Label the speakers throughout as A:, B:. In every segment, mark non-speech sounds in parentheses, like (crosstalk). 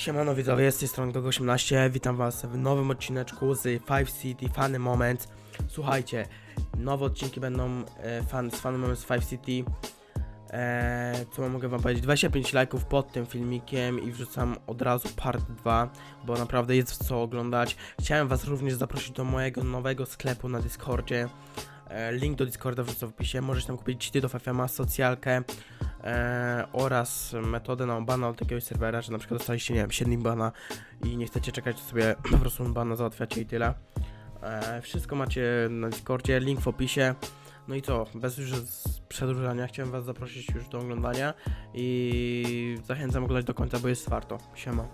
A: Siemano widzowie, z tej strony Gogo18, witam was w nowym odcineczku z Five City Funny Moment. Słuchajcie, nowe odcinki będą e, fan, z Funny Moment z Five City. E, co mogę wam powiedzieć? 25 lajków pod tym filmikiem i wrzucam od razu part 2, bo naprawdę jest co oglądać. Chciałem was również zaprosić do mojego nowego sklepu na Discordzie. E, link do Discorda wrzucę w opisie, możesz tam kupić cheaty do FFMA, socjalkę e, oraz metodę na bana od jakiegoś serwera, że na przykład dostaliście, nie wiem, 7 bana i nie chcecie czekać, to sobie (clears throat) po prostu bana załatwiacie i tyle. E, wszystko macie na Discordzie, link w opisie. No i co, bez już przedłużania, chciałem was zaprosić już do oglądania i zachęcam oglądać do końca, bo jest warto. Siema.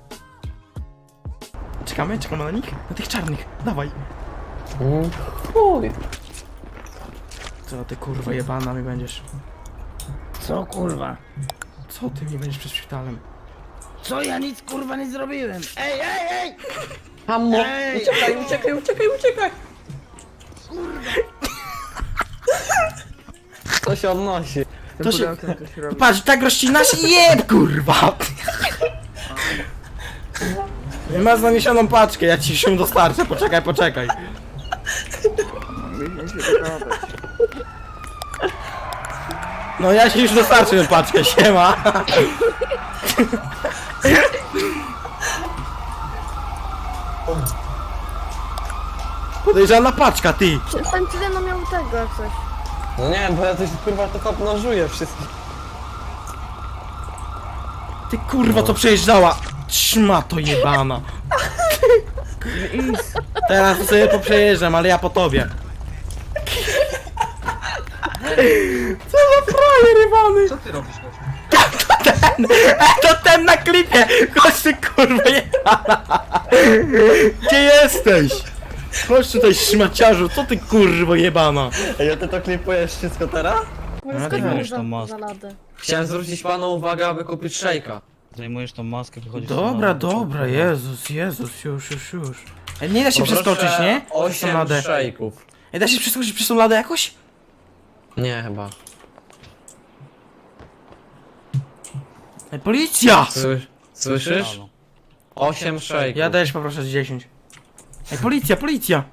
A: Czekamy? Czekamy na nich? Na tych czarnych. Dawaj.
B: Chuj.
A: Co ty kurwa jebana mi będziesz?
B: Co kurwa?
A: Co ty mi będziesz przed szpitalem?
B: Co ja nic kurwa nie zrobiłem? Ej, ej, ej! Hammo! Uciekaj, uciekaj, uciekaj, uciekaj! Co się odnosi?
A: To się... Patrz, tak rozcinasz i jeb, kurwa! Masz zaniesioną paczkę, ja ci się dostarczę, poczekaj, poczekaj. No ja ci już dostarczę tę paczkę, siema. Podejrzana paczka, ty.
C: Ten Tyreno miał tego jak coś.
B: No nie, bo ja coś kurwa tylko obnożuję wszystkich.
A: Ty kurwa co przejeżdżała! Trzyma to jebana! Teraz sobie poprzejeżdżam, ale ja po tobie. Frajer jebany!
D: Co ty robisz, gościu?
A: To ten na klipie! Chodź ty kurwa jebana! Gdzie jesteś? Chodź tutaj szmaciarzu, co ty kurwa jebana?
B: Ej, a ty to klipujesz wszystko teraz?
C: Skąd
E: Zajmujesz
C: za,
E: tą maskę.
D: Chciałem zwrócić panu uwagę, aby kupić szejka.
E: Zajmujesz tą maskę, wychodzisz
A: Dobra,
E: na-
A: dobra, Jezus, Jezus, już, już, już. Ej, nie da się przeskoczyć, nie? Przez tą
D: 8
A: ladę.
D: szejków.
A: Ej, da się przeskoczyć przez tą ladę jakoś?
D: Nie, chyba.
A: Ej, policja!
D: Słysz, słyszysz? 8 szejków.
A: Ja też poproszę z 10. Ej, policja, policja!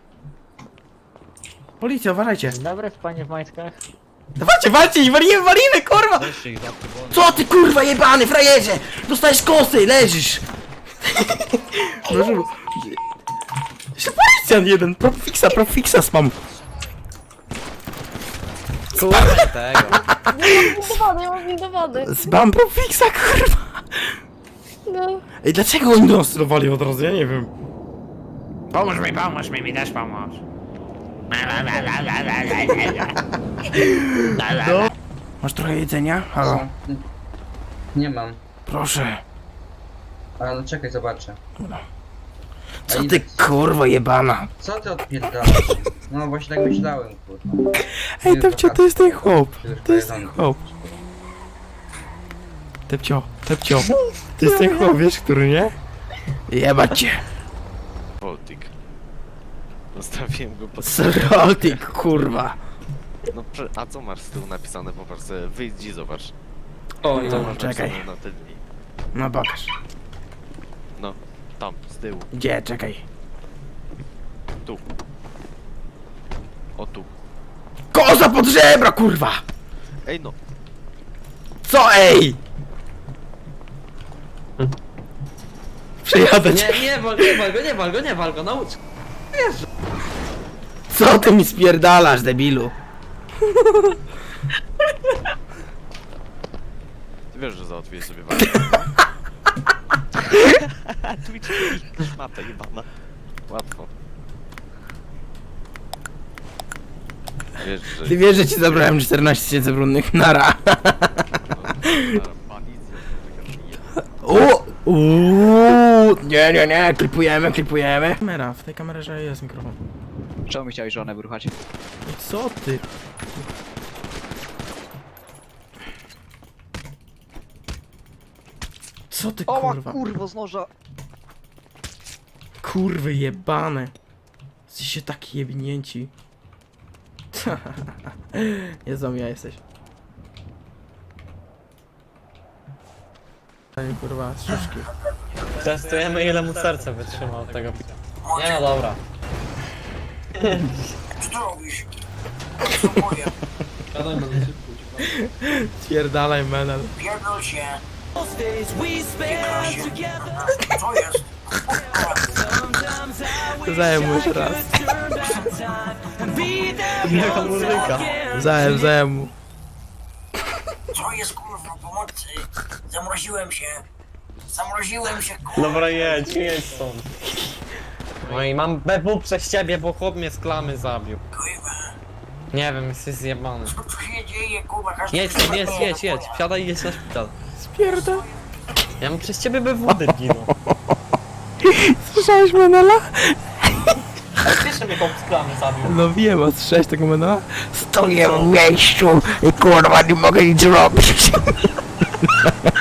A: Policja, uważajcie.
F: Dobry, panie w majtkach.
A: Dawajcie, walcie i walimy, walimy, kurwa!
E: Weźcie ich za to, bo-
A: Co ty kurwa jebany, frajerze! Dostajesz kosy, leżysz! Żeby... Jeszcze policjant jeden, profixa, profixa spam.
D: Kurde tego.
C: Do wody, ja mam do wody.
A: Spam profixa, kurwa!
C: No.
A: Ej, dlaczego oni do nas celowali od razu? Ja nie wiem.
G: Pomóż mi, pomóż mi, mi też pomóż.
A: Masz trochę jedzenia? Halo,
H: Nie mam.
A: proszę.
H: Ale no czekaj, zobaczę.
A: Co ty kurwa jebana?
H: Co ty odpierdalasz? No właśnie tak myślałem, kurwa.
A: Ej, Tepcio, to jest ten chłop. To jest ten chłop. Tepcio, Tepcio. To jest ten chłop, wiesz, który nie? Jebać cię.
I: Baltic. Zostawiłem go pod... (laughs)
A: Sroltik, kurwa.
I: No, prze- a co masz z tyłu napisane? Popatrz sobie, wyjdź i zobacz.
D: O,
I: Co
D: no.
I: masz
A: czekaj.
I: napisane na te dni?
A: No pokaż.
I: No, tam, z tyłu,
A: Gdzie? Czekaj.
I: tu. O tu.
A: Koza pod żebra, kurwa!
I: Ej no,
A: Co ej? Przejadę cię.
D: Nie, nie wal, nie wal go, nie wal go, nie wal go, naucz.
A: Co ty mi spierdalasz, debilu?
I: ty wiesz, że załatwiłeś sobie walkę. (laughs) (laughs) Twitch, szmata jebana. Łatwo. Wiesz, że...
A: Ty wiesz, że ci zabrałem 14 tysięcy brudnych nara. O! Uuu! Nie, nie, nie, klipujemy, klipujemy. Kamera, w tej kamerze jest mikrofon.
F: Czemu mi chciałeś żonę wyruchać?
A: I co ty? Co ty kurwa?
F: kurwo z noża!
A: Kurwy jebane. Jesteście taki jebnięci. Nie znam ja jesteś. Kurwa, z szyszki.
D: Testujemy ile mu serce wytrzyma od tego pi- Nie no dobra.
A: Pierdalaj menel. Zajem mu jeszcze raz.
D: Jaka muzyka.
A: Zajem, zajem mu.
J: Co jest kurwa pomocy? Zamroziłem się. Zamroziłem się kurwa.
D: Dobra jedź, jedź stąd. No i mam BW przez ciebie, bo chłop mnie z klamy zabił. Nie wiem, jesteś zjebany.
J: Co tu się dzieje kurwa? Każdy
D: Jedź,
J: kurwa
D: jedź, jedź, jedź,
J: napija.
D: wsiadaj i jedź na szpital.
A: Spierda.
D: Ja mam przez ciebie BW debilu. (laughs)
A: Słyszałeś menela?
D: Wiesz, mnie chłop z klamy zabił.
A: No wiem, a słyszałeś tego menela?
G: Stoję w miejscu i kurwa nie mogę nic zrobić. (laughs)